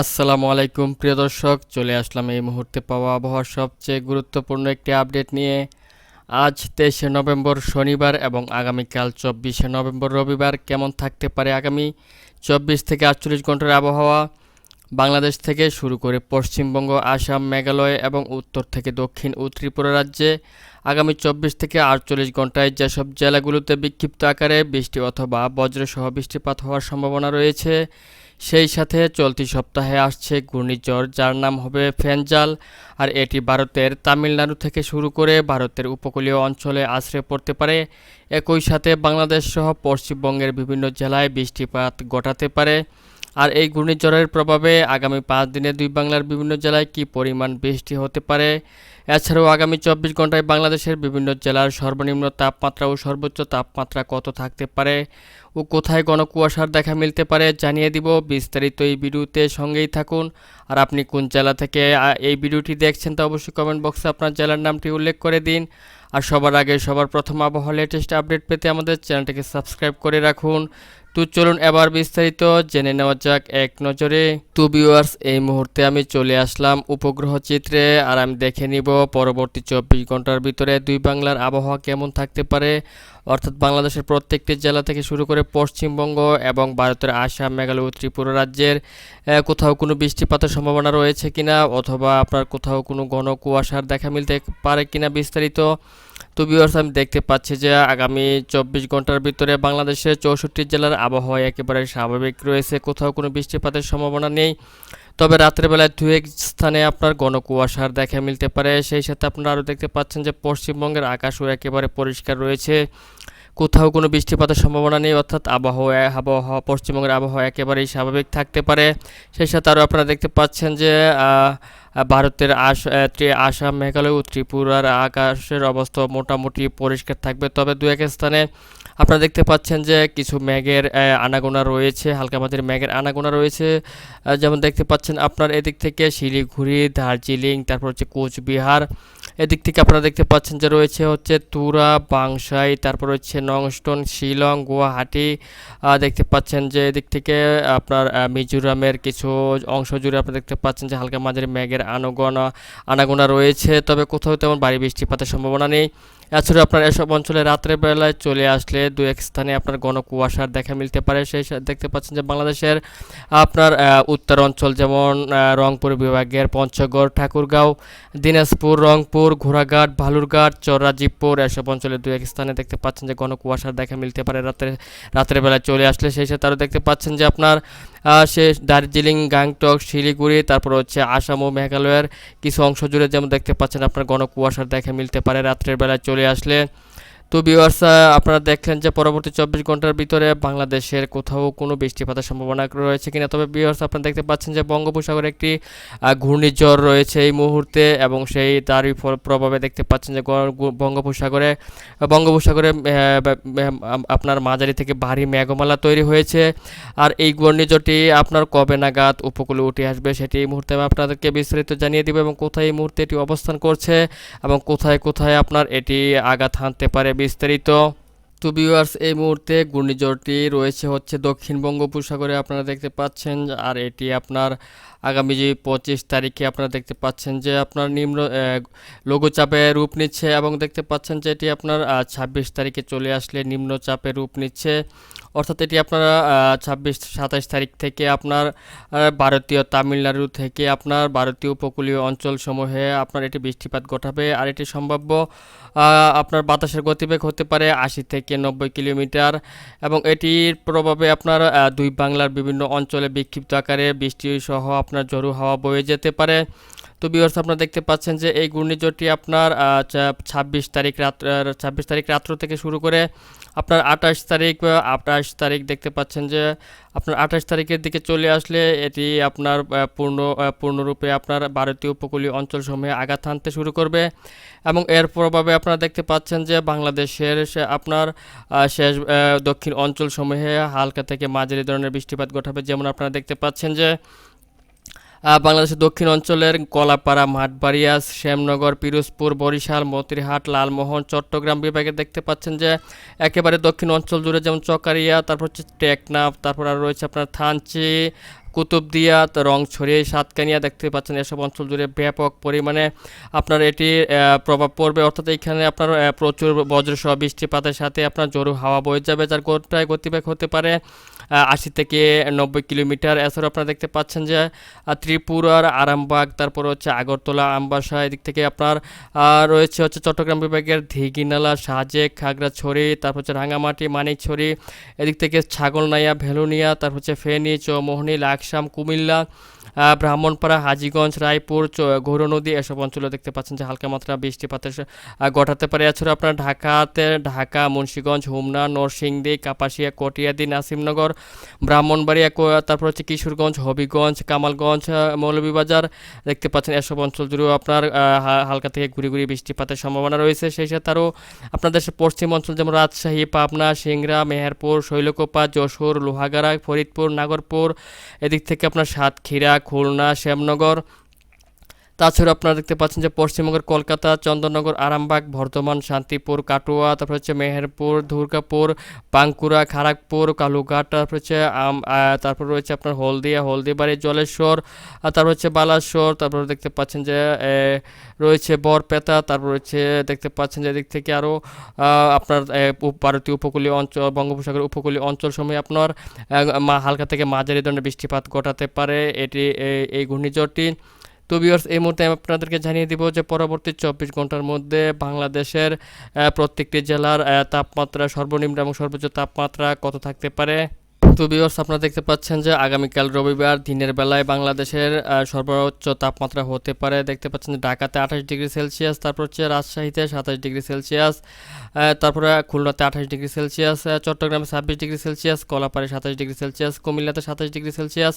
আসসালামু আলাইকুম, প্রিয় দর্শক। চলে আসলাম এই মুহূর্তে পাওয়া আবহাওয়ার সবচেয়ে গুরুত্বপূর্ণ একটি আপডেট নিয়ে। আজ তেইশে নভেম্বর শনিবার এবং আগামীকাল চব্বিশে নভেম্বর রবিবার কেমন থাকতে পারে আগামী চব্বিশ থেকে আটচল্লিশ ঘণ্টার আবহাওয়া? বাংলাদেশ থেকে শুরু করে পশ্চিমবঙ্গ, আসাম, মেঘালয় এবং উত্তর থেকে দক্ষিণ ও ত্রিপুরা রাজ্যে আগামী চব্বিশ থেকে আটচল্লিশ ঘন্টায় যেসব জেলাগুলোতে বিক্ষিপ্ত আকারে বৃষ্টি অথবা বজ্রসহ বৃষ্টিপাত হওয়ার সম্ভাবনা রয়েছে সেই সাথে চলতি সপ্তাহে আসছে ঘূর্ণিঝড়, যার নাম হবে ফেনজাল। আর এটি ভারতের তামিলনাড়ু থেকে শুরু করে ভারতের উপকূলীয় অঞ্চলে আশ্রয় পড়তে পারে। একই সাথে বাংলাদেশ সহ পশ্চিমবঙ্গের বিভিন্ন জেলায় বৃষ্টিপাত ঘটাতে পারে। আর এই ঘূর্ণিঝড়ের প্রভাবে আগামী পাঁচ দিনে দুই বাংলার বিভিন্ন জেলায় কী পরিমাণ বৃষ্টি হতে পারে? এছাড়াও আগামী চব্বিশ ঘন্টায় বাংলাদেশের বিভিন্ন জেলার সর্বনিম্ন তাপমাত্রা ও সর্বোচ্চ তাপমাত্রা কত থাকতে পারে ও কোথায় ঘন কুয়াশার দেখা মিলতে পারে জানিয়ে দিব বিস্তারিত এই ভিডিওতে সঙ্গেই থাকুন। আর আপনি কোন জেলা থেকে এই ভিডিওটি দেখছেন তা অবশ্যই কমেন্ট বক্সে আপনার জেলার নামটি উল্লেখ করে দিন। আর সবার আগে সবার প্রথম আবহাওয়া লেটেস্ট আপডেট পেতে আমাদের চ্যানেলটিকে সাবস্ক্রাইব করে রাখুন। তো চলুন এবার বিস্তারিত জেনে নেওয়া যাক এক নজরে। টু ভিউয়ার্স এই মুহূর্তে আমি চলে আসলাম উপগ্রহ চিত্রে আর আমি দেখে নিব পরবর্তী চব্বিশ ঘণ্টার ভিতরে দুই বাংলার আবহাওয়া কেমন থাকতে পারে। অর্থাৎ বাংলাদেশের প্রত্যেকটি জেলা থেকে শুরু করে পশ্চিমবঙ্গ এবং ভারতের আসাম, মেঘালয় ও ত্রিপুরা রাজ্যের কোথাও কোনো বৃষ্টিপাতের সম্ভাবনা রয়েছে কিনা অথবা আপনার কোথাও কোনো ঘন কুয়াশার দেখা মিলতে পারে কিনা বিস্তারিত? তো ভিউয়ার্স আমি দেখতে পাচ্ছি যে আগামী চব্বিশ ঘণ্টার ভিতরে বাংলাদেশের চৌষট্টি জেলার আবহাওয়া একেবারে স্বাভাবিক রয়েছে, কোথাও কোনো বৃষ্টিপাতের সম্ভাবনা নেই। তবে রাতের বেলায় দু এক স্থানে আপনার ঘন কুয়াশার দেখা মিলতে পারে। সেই সাথে আপনারা আরও দেখতে পাচ্ছেন যে পশ্চিমবঙ্গের আকাশও একেবারে পরিষ্কার রয়েছে। কোথাও কোনো বৃষ্টিপাতের সম্ভাবনা নেই, অর্থাৎ আবহাওয়া আবহাওয়া, পশ্চিমবঙ্গের আবহাওয়া একেবারেই স্বাভাবিক থাকতে পারে। সেই সাথে আরও আপনারা দেখতে পাচ্ছেন যে ভারতের আস আসাম, মেঘালয় ও ত্রিপুরার আকাশের অবস্থা মোটামুটি পরিষ্কার থাকবে। তবে দু এক স্থানে আপনারা দেখতে পাচ্ছেন যে কিছু আহ, আনাগোনা রয়েছে হালকা মাঝারি মেঘের আনাগোনা রয়েছে। যেমন দেখতে পাচ্ছেন আপনার এদিক থেকে শিলিগুড়ি দার্জিলিং তারপর হচ্ছে কোচবিহার। এদিক থেকে আপনারা দেখতে পাচ্ছেন যে রয়েছে হচ্ছে তুরা বাংশাই তারপর হচ্ছে নংস্টন শিলং গুয়াহাটি। দেখতে পাচ্ছেন যে এদিক থেকে আপনার মিজোরামের কিছু অংশ জুড়ে আপনারা দেখতে পাচ্ছেন যে হালকা মাঝারি মেঘের আনাগোনা আনাগোনা রয়েছে। তবে কোথাও তেমন ভারী বৃষ্টিপাতের সম্ভাবনা নেই। এছাড়াও আপনার এসব অঞ্চলে রাত্রে বেলায় চলে আসলে দু এক স্থানে আপনার ঘন কুয়াশার দেখা মিলতে পারে। সেই দেখতে পাচ্ছেন যে বাংলাদেশের আপনার উত্তর অঞ্চল যেমন রংপুর বিভাগের পঞ্চগড়, ঠাকুরগাঁও, দিনাজপুর, রংপুর, ঘোড়াঘাট, ভালুরঘাট চরাজিপুর এসব অঞ্চলে দু এক স্থানে দেখতে পাচ্ছেন যে ঘন কুয়াশার দেখা মিলতে পারে। রাত্রে রাত্রের বেলায় চলে আসলে সেই সাথে আরও দেখতে পাচ্ছেন যে আপনার সে দার্জিলিং, গ্যাংটক, শিলিগুড়ি, তারপর হচ্ছে আসাম ও মেঘালয়ের কিছু অংশ জুড়ে যেমন দেখতে পাচ্ছেন আপনার ঘন কুয়াশার দেখা মিলতে পারে। রাত্রের বেলা চলে আসলে তো ভিউয়ার্স আপনারা দেখলেন যে পরবর্তী চব্বিশ ঘণ্টার ভিতরে বাংলাদেশের কোথাও কোনো বৃষ্টিপাতের সম্ভাবনা রয়েছে কিনা। তবে ভিউয়ার্স আপনারা দেখতে পাচ্ছেন যে বঙ্গোপসাগরে একটি ঘূর্ণিঝড় রয়েছে এই মুহূর্তে এবং সেই তারই প্রভাবে দেখতে পাচ্ছেন যে বঙ্গোপসাগরে বঙ্গোপসাগরে আপনার মাঝারি থেকে ভারী মেঘমালা তৈরি হয়েছে। আর এই ঘূর্ণিঝড়টি আপনার কবে নাগাদ উপকূলে উঠে আসবে সেটি এই মুহূর্তে আমি আপনাদেরকে বিস্তারিত জানিয়ে দিব এবং কোথায় এই মুহূর্তে এটি অবস্থান করছে এবং কোথায় কোথায় আপনার এটি আঘাত হানতে পারে বিস্তারিত। তো ভিউয়ার্স এই মুহূর্তে ঘূর্ণিঝড়টি রয়েছে হচ্ছে দক্ষিণ বঙ্গোপসাগরে, আপনারা দেখতে পাচ্ছেন, আর এটি আপনার আগামী যে পঁচিশ তারিখে আপনারা দেখতে পাচ্ছেন যে আপনার নিম্ন লঘুচাপে রূপ নিচ্ছে এবং দেখতে পাচ্ছেন যে এটি আপনার ছাব্বিশ তারিখে চলে আসলে নিম্নচাপে রূপ নিচ্ছে। অর্থাৎ এটি আপনারা ছাব্বিশ সাতাশ তারিখ থেকে আপনার ভারতীয় তামিলনাড়ু থেকে আপনার ভারতীয় উপকূলীয় অঞ্চলসমূহে আপনার এটি বৃষ্টিপাত ঘটাবে। আর এটি সম্ভাব্য আপনার বাতাসের গতিবেগ হতে পারে আশি থেকে নব্বই কিলোমিটার এবং এটির প্রভাবে আপনার দুই বাংলার বিভিন্ন অঞ্চলে বিক্ষিপ্ত আকারে বৃষ্টি সহ আপনার ঝড়ু হাওয়া বয়ে যেতে পারে। তো বিয়ার্স আপনারা দেখতে পাচ্ছেন যে এই ঘূর্ণিঝড়টি আপনার ছাব্বিশ তারিখ রাত ছাব্বিশ তারিখ রাত্র থেকে শুরু করে আপনার আঠাশ তারিখ আঠাশ তারিখ দেখতে পাচ্ছেন যে আপনার আঠাশ তারিখের দিকে চলে আসলে এটি আপনার পূর্ণ পূর্ণরূপে আপনার ভারতীয় উপকূলীয় অঞ্চলসমূহে আঘাত হানতে শুরু করবে। এবং এর প্রভাবে আপনারা দেখতে পাচ্ছেন যে বাংলাদেশের আপনার শেষ দক্ষিণ অঞ্চলসমূহে হালকা থেকে মাঝারি ধরনের বৃষ্টিপাত ঘটাবে, যেমন আপনারা দেখতে পাচ্ছেন যে বাংলাদেশের দক্ষিণ অঞ্চলের কলাপাড়া মাঠবাড়িয়া, শ্যামনগর, পিরোজপুর, বরিশাল, মতিরহাট, লালমোহন, চট্টগ্রাম বিভাগে দেখতে পাচ্ছেন যে একেবারে দক্ষিণ অঞ্চল জুড়ে যেমন চকারিয়া, তারপর হচ্ছে টেকনাফ, তারপর আর রয়েছে আপনার থানচি কুতুবদিয়া রংছড়ি সাতকানিয়া দেখতে পাচ্ছেন এসব অঞ্চল জুড়ে ব্যাপক পরিমাণে আপনার এটি প্রভাব পড়বে। অর্থাৎ এখানে আপনার প্রচুর বজ্রসহ বৃষ্টিপাতের সাথে আপনার জোরু হাওয়া বয়ে যাবে, যার প্রায় গতিবেগ হতে পারে আশি থেকে নব্বই কিলোমিটার। এছাড়াও আপনারা দেখতে পাচ্ছেন যে ত্রিপুরার আরামবাগ, তারপর হচ্ছে আগরতলা, আমবাসা, এদিক থেকে আপনার রয়েছে হচ্ছে চট্টগ্রাম বিভাগের দিঘিনালা সাজেক, খাগড়াছড়ি, তারপর হচ্ছে রাঙামাটি মানিকছড়ি, এদিক থেকে ছাগলনাইয়া, ভেলুনিয়া, তারপর হচ্ছে ফেনী, চৌমোহনী লাকসাম কুমিল্লা ব্রাহ্মণপাড়া, হাজিগঞ্জ, রায়পুর গৌরনদী এসব অঞ্চলে দেখতে পাচ্ছেন যে হালকা মাত্রা বৃষ্টিপাতের ঘটাতে পারে। এছাড়া আপনার ঢাকাতে, ঢাকা, মুন্সীগঞ্জ, হুমনা, নরসিংদী, কাপাসিয়া, কটিয়াদি, নাসিমনগর, ব্রাহ্মণবাড়িয়া তারপর হচ্ছে কিশোরগঞ্জ, হবিগঞ্জ, কামালগঞ্জ মৌলভীবাজার দেখতে পাচ্ছেন এসব অঞ্চল জুড়েও আপনার হালকা থেকে ঘুরি ঘুরি বৃষ্টিপাতের সম্ভাবনা রয়েছে। সেই সাথে আরও আপনাদের পশ্চিম অঞ্চল যেমন রাজশাহী, পাবনা, সিংড়া, মেহেরপুর, শৈলকুপা, যশোর, লোহাগাড়া, ফরিদপুর, নাগরপুর, এদিক থেকে আপনার সাতক্ষীরা খুলনা শ্যামনগর তাছাড়া আপনারা দেখতে পাচ্ছেন যে পশ্চিমবঙ্গের কলকাতা, চন্দননগর, আরামবাগ, বর্ধমান, শান্তিপুর, কাটোয়া, তারপর হচ্ছে মেহেরপুর, দুর্গাপুর, বাঁকুড়া খড়গপুর কালুঘাট, তারপর হচ্ছে তারপর রয়েছে আপনার হলদিয়া, হলদিবাড়ি, জলেশ্বর তারপর হচ্ছে বালাসোর, তারপর দেখতে পাচ্ছেন যে রয়েছে বরপেতা তারপর রয়েছে দেখতে পাচ্ছেন যে এদিক থেকে আরও আপনার ভারতীয় উপকূলীয় অঞ্চল বঙ্গোপসাগর উপকূলীয় অঞ্চল সময় আপনার হালকা থেকে মাঝারি ধরনের বৃষ্টিপাত ঘটাতে পারে। এটি এই ঘূর্ণিঝড়টি তো ভিউয়ার্স এই মুহূর্তে আমি আপনাদেরকে জানিয়ে দিব যে পরবর্তী চব্বিশ ঘণ্টার মধ্যে বাংলাদেশের প্রত্যেকটি জেলার তাপমাত্রা সর্বনিম্ন এবং সর্বোচ্চ তাপমাত্রা কত থাকতে পারে? তো ভিউয়ার্স আপনারা দেখতে পাচ্ছেন যে আগামীকাল রবিবার দিনের বেলায় বাংলাদেশের সর্বোচ্চ তাপমাত্রা হতে পারে। দেখতে পাচ্ছেন যে ঢাকাতে আঠাশ ডিগ্রি সেলসিয়াস, তারপর হচ্ছে রাজশাহীতে সাতাশ ডিগ্রি সেলসিয়াস তারপরে খুলনাতে আঠাশ ডিগ্রি সেলসিয়াস চট্টগ্রামে ছাব্বিশ ডিগ্রি সেলসিয়াস কলাপাড়ে সাতাশ ডিগ্রি সেলসিয়াস, কুমিল্লাতে সাতাশ ডিগ্রি সেলসিয়াস,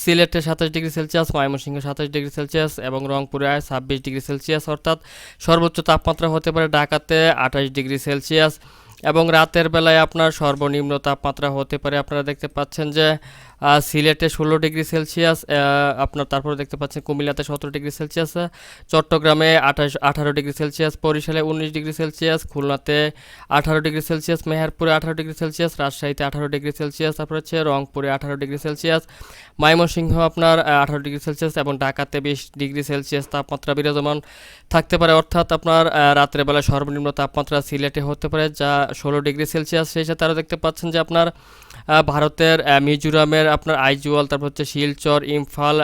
সিলেটে সাতাশ ডিগ্রি সেলসিয়াস, ময়মনসিংহে সাতাশ ডিগ্রি সেলসিয়াস এবং রংপুরে ছাব্বিশ ডিগ্রি সেলসিয়াস। অর্থাৎ সর্বোচ্চ তাপমাত্রা হতে পারে ঢাকাতে আঠাশ ডিগ্রি সেলসিয়াস। এবং রাতের বেলায় আপনার সর্বনিম্ন তাপমাত্রা হতে পারে। আপনারা দেখতে পাচ্ছেন যে সিলেটে ষোলো ডিগ্রি সেলসিয়াস আপনার তারপরে দেখতে পাচ্ছেন কুমিল্লাতে সতেরো ডিগ্রি সেলসিয়াস, চট্টগ্রামে আঠাশ, আঠারো ডিগ্রি সেলসিয়াস, বরিশালে উনিশ ডিগ্রি সেলসিয়াস, খুলনাতে আঠারো ডিগ্রি সেলসিয়াস, মেহেরপুরে আঠারো ডিগ্রি সেলসিয়াস, রাজশাহীতে আঠারো ডিগ্রি সেলসিয়াস, তারপর হচ্ছে রংপুরে আঠারো ডিগ্রি সেলসিয়াস, ময়মনসিংহ আপনার আঠারো ডিগ্রি সেলসিয়াস এবং ঢাকাতে বিশ ডিগ্রি সেলসিয়াস তাপমাত্রা বিরাজমান থাকতে পারে। অর্থাৎ আপনার রাত্রেবেলা সর্বনিম্ন তাপমাত্রা সিলেটে হতে পারে, যা ষোলো ডিগ্রি সেলসিয়াস সেই সাথে আরও দেখতে পাচ্ছেন যে আপনার ভারতের মিজোরামের আপনার আইজুয়াল তারপর হচ্ছে শিলচর ইমফাল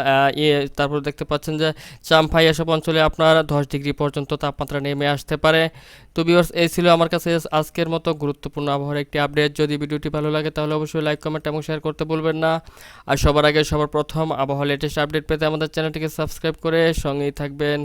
ইয়ে, তারপর দেখতে পাচ্ছেন যে চাম্পাই এসব অঞ্চলে আপনার দশ ডিগ্রি পর্যন্ত তাপমাত্রা নেমে আসতে পারে। তো ভিউয়ার্স এই ছিল আমার কাছে আজকের মতো গুরুত্বপূর্ণ আবহাওয়ার একটি আপডেট যদি ভিডিওটি ভালো লাগে তাহলে অবশ্যই লাইক কমেন্ট এবং শেয়ার করতে বলবেন না। আর সবার আগে সবার প্রথম আবহাওয়া লেটেস্ট আপডেট পেতে আমাদের চ্যানেলটিকে সাবস্ক্রাইব করে সঙ্গেই থাকবেন।